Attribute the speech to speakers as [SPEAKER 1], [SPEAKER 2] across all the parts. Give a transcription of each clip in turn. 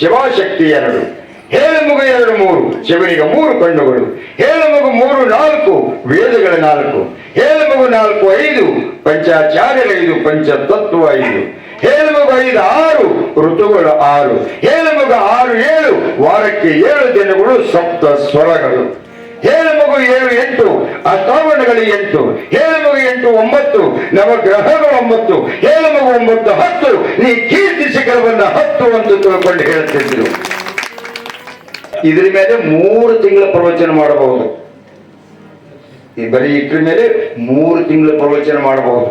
[SPEAKER 1] ಶಿವಶಕ್ತಿ ಎರಡು ಹೇಳಮಗು ಎರಡು ಮೂರು, ಶಿವನಿಗೆ ಮೂರು ಕಣ್ಣುಗಳು. ಹೇಳಮಗು ಮೂರು ನಾಲ್ಕು, ವೇದಗಳ ನಾಲ್ಕು. ಹೇಳಮಗು ನಾಲ್ಕು ಐದು, ಪಂಚಾಚಾರ್ಯರ ಐದು, ಪಂಚತತ್ವ ಐದು. ಹೇಳಮಗು ಐದು ಆರು, ಋತುಗಳು ಆರು. ಹೇಳು ಮಗು ಆರು ಏಳು, ವಾರಕ್ಕೆ ಏಳು ದಿನಗಳು ಸಪ್ತ ಸ್ವರಗಳು. ಹೇಳು ಮಗು ಏಳು ಎಂಟು ಅಷ್ಟಾವರಣಗಳು ಎಂಟು. ಹೇಳು ಮಗು ಎಂಟು ಒಂಬತ್ತು, ನವಗ್ರಹಗಳು ಒಂಬತ್ತು. ಹೇಳು ಮಗು ಒಂಬತ್ತು ಹತ್ತು, ನೀ ಕೀರ್ತಿಸಿ ಕೆಲವನ್ನ ಹತ್ತು ಒಂದು ತಿಳ್ಕೊಂಡು ಹೇಳ್ತಿದ್ರು ಇದ್ರ. ಮೇಲೆ ಮೂರು ತಿಂಗಳ ಪ್ರವಚನ ಮಾಡಬಹುದು. ಈ ಬರೀ ಇದ್ರ ಮೇಲೆ ಮೂರು ತಿಂಗಳ ಪ್ರವಚನ ಮಾಡಬಹುದು.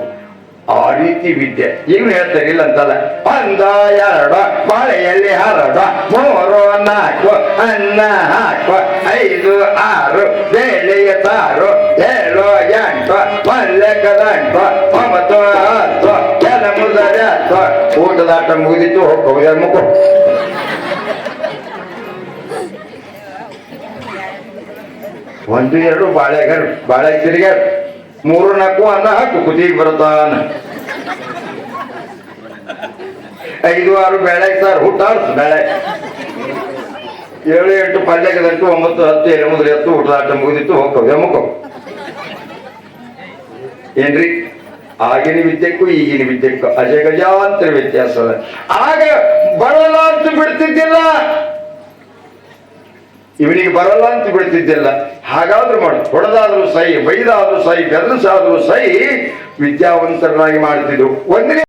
[SPEAKER 1] ಆ ರೀತಿ ವಿದ್ಯೆ. ಏನು ಹೇಳ್ತಾರೆ, ಇಲ್ಲ ಅಂತಲ್ಲ ಒಂದ ಎರಡ ಬಾಳೆಯಲ್ಲಿ ಹರಡ, ಮೂರು ನಾಲ್ಕು ಅನ್ನ ಹಾಕು ಐದು ಆರು ಬೇಳೆಯ ಊಟದಾಟ ಮುಗಿದಿತ್ತು ಹೋಗ್ಕೋದ ಮುಖ ಒಂದು, ಎರಡು ಬಾಳೆಗಾರ ಬಾಳೆ ತಿರುಗಾರ ಮೂರು, ನಾಲ್ಕು ಅನ್ನ ಹಾಕು ಕುದಿಗೆ ಬರುತ್ತಾನ. ಐದು, ಆರು ಬೇಳೆ ಸರ್ ಊಟ ಬೇಳೆ. ಏಳು, ಎಂಟು ಪಲ್ಯಗದಂಟು ಒಂಬತ್ತು, ಹತ್ತು, ಏಳು ಎತ್ತು ಊಟದಾಟ ಮುಗಿದಿತ್ತು ಹೋಗ್ತವೆ ಮುಖ ಏನ್ರಿ? ಆಗಿನ ವಿದ್ಯೆಕ್ಕೂ ಈಗಿನ ವಿದ್ಯೆಕ್ಕೂ ಅಜಗಜಾಂತರ ವ್ಯತ್ಯಾಸ ಅದ. ಆಗ ಬರಲ್ಲ ಅಂತ ಬಿಡ್ತಿದ್ದಿಲ್ಲ. ಇವನಿಗೆ ಬರಲ್ಲ ಅಂತ ಬಿಡ್ತಿದ್ದಿಲ್ಲ. ಹಾಗಾದ್ರೂ ಮಾಡು. ಹೊಡೆದಾದ್ರೂ ಸೈ ಬೈದಾದ್ರೂ ಸೈ ಬೆದರಿಸಾದ್ರೂ ಸೈ ವಿದ್ಯಾವಂತರನ್ನಾಗಿ ಮಾಡ್ತಿದ್ರು ಒಂದನೇ